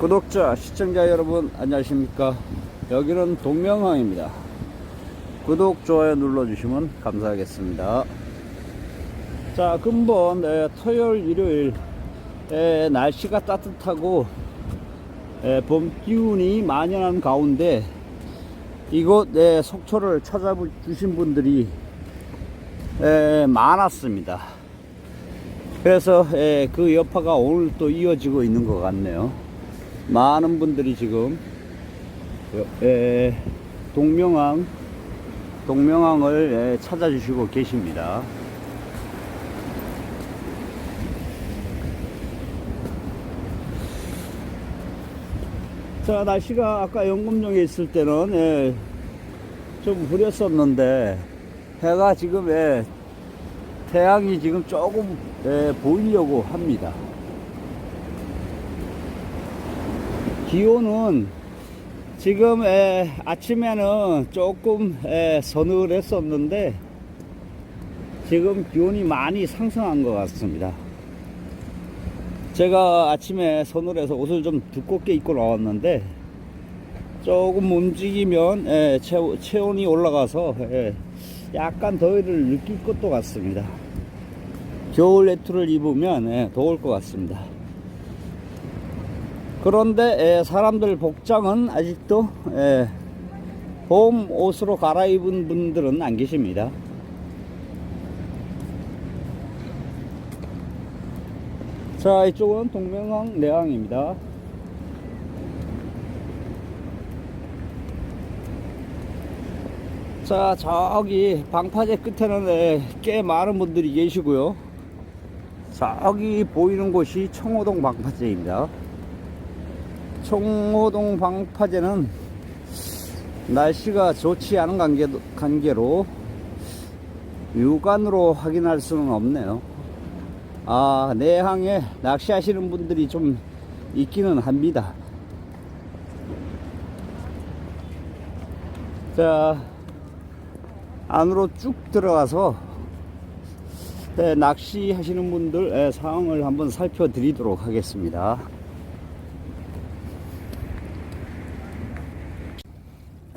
구독자, 시청자 여러분 안녕하십니까? 여기는 동명항입니다. 구독, 좋아요 눌러주시면 감사하겠습니다. 자 근본 에, 토요일, 일요일 에, 날씨가 따뜻하고 에, 봄 기운이 만연한 가운데 이곳 에, 속초를 찾아주신 분들이 에, 많았습니다. 그래서 에, 그 여파가 오늘 또 이어지고 있는 것 같네요 많은 분들이 지금 에, 동명항 동명항을 에, 찾아주시고 계십니다. 자 날씨가 아까 영금동에 있을 때는 에, 좀 흐렸었는데 해가 지금 에, 태양이 지금 조금 에, 보이려고 합니다. 기온은 지금 에, 아침에는 조금 에, 서늘했었는데 지금 기온이 많이 상승한 것 같습니다. 제가 아침에 서늘해서 옷을 좀 두껍게 입고 나왔는데 조금 움직이면 에, 체온, 체온이 올라가서 에, 약간 더위를 느낄 것도 같습니다. 겨울 외투를 입으면 에, 더울 것 같습니다. 그런데 에, 사람들 복장은 아직도 에, 봄 옷으로 갈아입은 분들은 안 계십니다. 자 이쪽은 동명항 내항입니다. 자 저기 방파제 끝에는 에, 꽤 많은 분들이 계시고요. 저기 보이는 곳이 청호동 방파제입니다. 청호동 방파제는 날씨가 좋지 않은 관계, 관계로 육안으로 확인할 수는 없네요. 아, 내항에 낚시하시는 분들이 좀 있기는 합니다. 자, 안으로 쭉 들어가서 네, 낚시하시는 분들 의 상황을 한번 살펴드리도록 하겠습니다.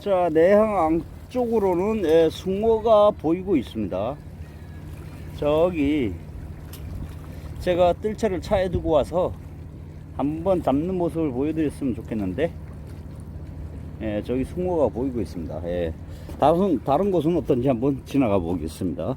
자, 내항 안쪽으로는 예, 숭어가 보이고 있습니다. 저기 제가 뜰채를 차에 두고 와서 한번 잡는 모습을 보여드렸으면 좋겠는데 예, 저기 숭어가 보이고 있습니다. 예, 다른 다른 곳은 어떤지 한번 지나가 보겠습니다.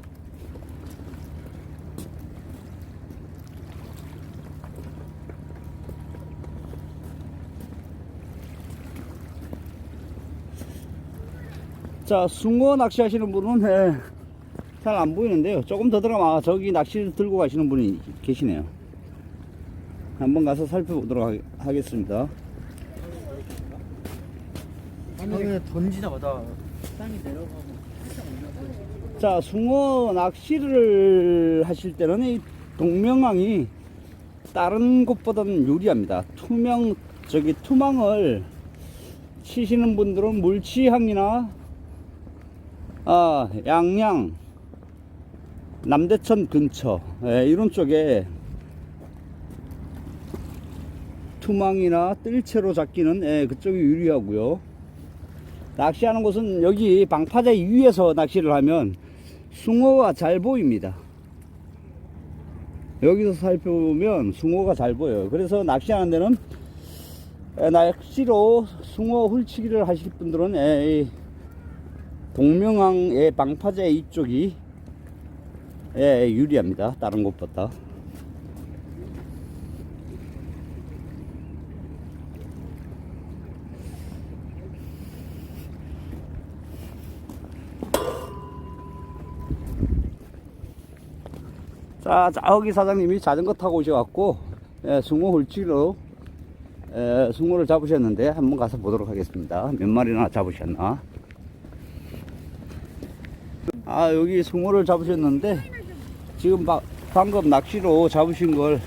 자, 숭어 낚시 하시는 분은 예, 잘안 보이는데요. 조금 더 들어가면 아, 저기 낚시를 들고 가시는 분이 계시네요. 한번 가서 살펴보도록 하, 하겠습니다. 하늘에 던지자마자 땅이 내려가고 자, 숭어 낚시를 하실 때는 이 동명항이 다른 곳보다는 유리합니다. 투명, 저기 투망을 치시는 분들은 물치항이나 아, 양양, 남대천 근처, 예, 이런 쪽에 투망이나 뜰채로 잡기는 예, 그쪽이 유리하고요. 낚시하는 곳은 여기 방파제 위에서 낚시를 하면 숭어가 잘 보입니다. 여기서 살펴보면 숭어가 잘 보여요. 그래서 낚시하는 데는 에, 낚시로 숭어 훌치기를 하실 분들은 에, 이 동명항의 방파제 이쪽이 에, 유리합니다. 다른 곳보다. 자, 저기 사장님이 자전거 타고 오셔갖고, 예, 숭어 홀치로, 예, 숭어를 잡으셨는데, 한번 가서 보도록 하겠습니다. 몇 마리나 잡으셨나. 아, 여기 숭어를 잡으셨는데, 지금 바, 방금 낚시로 잡으신 걸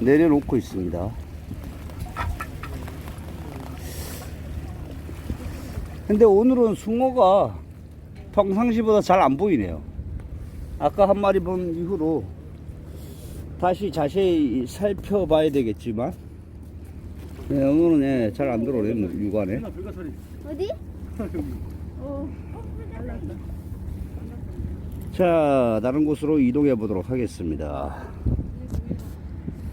내려놓고 있습니다. 근데 오늘은 숭어가 평상시보다 잘 안 보이네요. 아까 한 마리 본 이후로 다시 자세히 살펴봐야 되겠지만 예, 오늘은 예, 잘안 들어오네 육안에. 어디? 어. 자, 다른 곳으로 이동해 보도록 하겠습니다.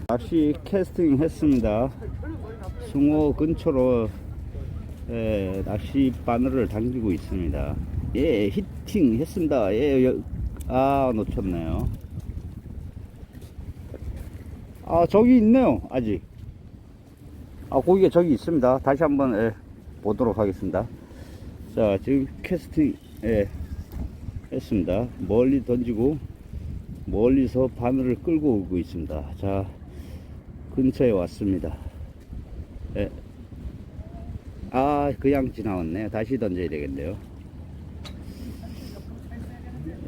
낚시 캐스팅 했습니다. 숭어 근처로 예, 낚시 바늘을 당기고 있습니다. 예, 히팅 했습니다. 예, 여- 아, 놓쳤네요. 아, 저기 있네요, 아직. 아, 고기가 저기 있습니다. 다시 한번 예, 보도록 하겠습니다. 자, 지금 캐스팅, 예, 했습니다. 멀리 던지고 멀리서 바늘을 끌고 오고 있습니다. 자 근처에 왔습니다. 예. 아 그냥 지나왔네. 다시 던져야 되겠네요.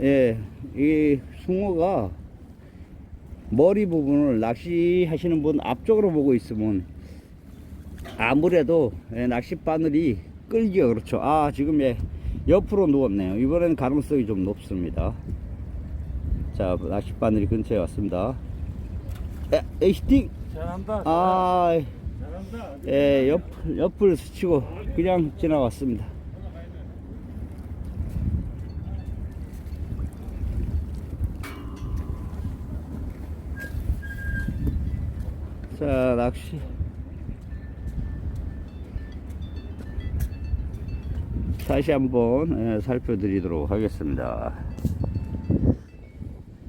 예, 이 숭어가 머리 부분을 낚시하시는 분 앞쪽으로 보고 있으면 아무래도 예, 낚시 바늘이 끌기가 그렇죠. 아 지금 예, 옆으로 누웠네요. 이번엔 가능성이 좀 높습니다. 자, 낚싯바늘이 근처에 왔습니다. 에, 에이스팅! 잘한다. 아, 잘한다. 예, 옆, 옆을 스치고 그냥 지나갔습니다. 자, 낚시. 다시 한번 예, 살펴드리도록 하겠습니다.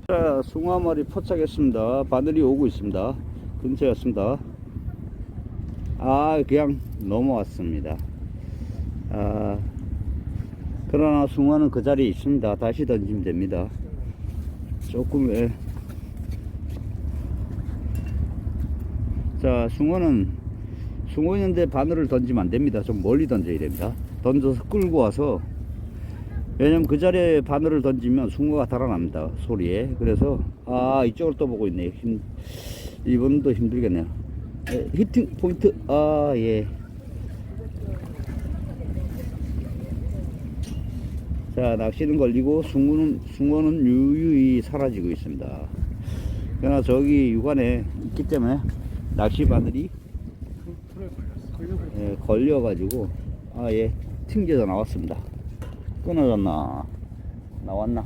자, 마리 포착했습니다. 바늘이 오고 있습니다. 근처에 왔습니다. 아, 그냥 넘어왔습니다. 아, 그러나 숭어는 그 자리에 있습니다. 다시 던지면 됩니다. 조금, 예. 자, 숭어는, 숭어 있는데 바늘을 던지면 안 됩니다. 좀 멀리 던져야 됩니다. 던져서 끌고 와서, 왜냐면 그 자리에 바늘을 던지면 숭어가 달아납니다. 소리에. 그래서, 아, 이쪽을 또 보고 있네요. 힘, 이분도 힘들겠네요. 예, 히팅 포인트, 아, 예. 자, 낚시는 걸리고 숭어는, 숭어는 유유히 사라지고 있습니다. 그러나 저기 육안에 있기 때문에 낚시 바늘이 예, 걸려가지고 아예 튕겨져 나왔습니다. 끊어졌나 나왔나?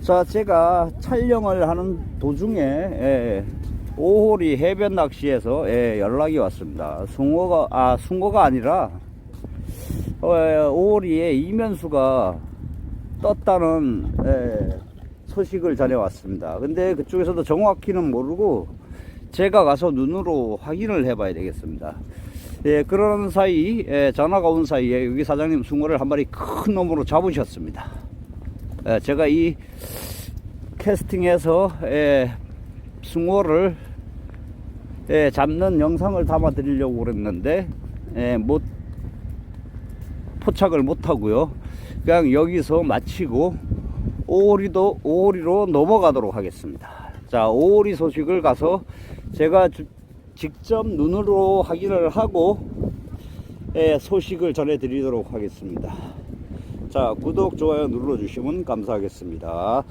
자, 제가 촬영을 하는 도중에 예, 오홀이 해변 낚시에서 예, 연락이 왔습니다. 숭어가 아 숭어가 아니라 어, 예, 오홀이에 이면수가 떴다는 예, 소식을 전해왔습니다. 근데 그쪽에서도 정확히는 모르고 제가 가서 눈으로 확인을 해봐야 되겠습니다. 예, 그러는 사이 예, 전화가 온 사이에 여기 사장님 숭어를 한 마리 큰 놈으로 잡으셨습니다. 예, 제가 이 캐스팅해서 예, 숭어를 예, 잡는 영상을 담아 드리려고 그랬는데 예, 못 포착을 못 하고요. 그냥 여기서 마치고 오리도 오리로 넘어가도록 하겠습니다. 자, 오리 소식을 가서 제가 주- 직접 눈으로 확인을 하고 예, 소식을 전해 드리도록 하겠습니다. 자, 구독, 좋아요 눌러주시면 감사하겠습니다.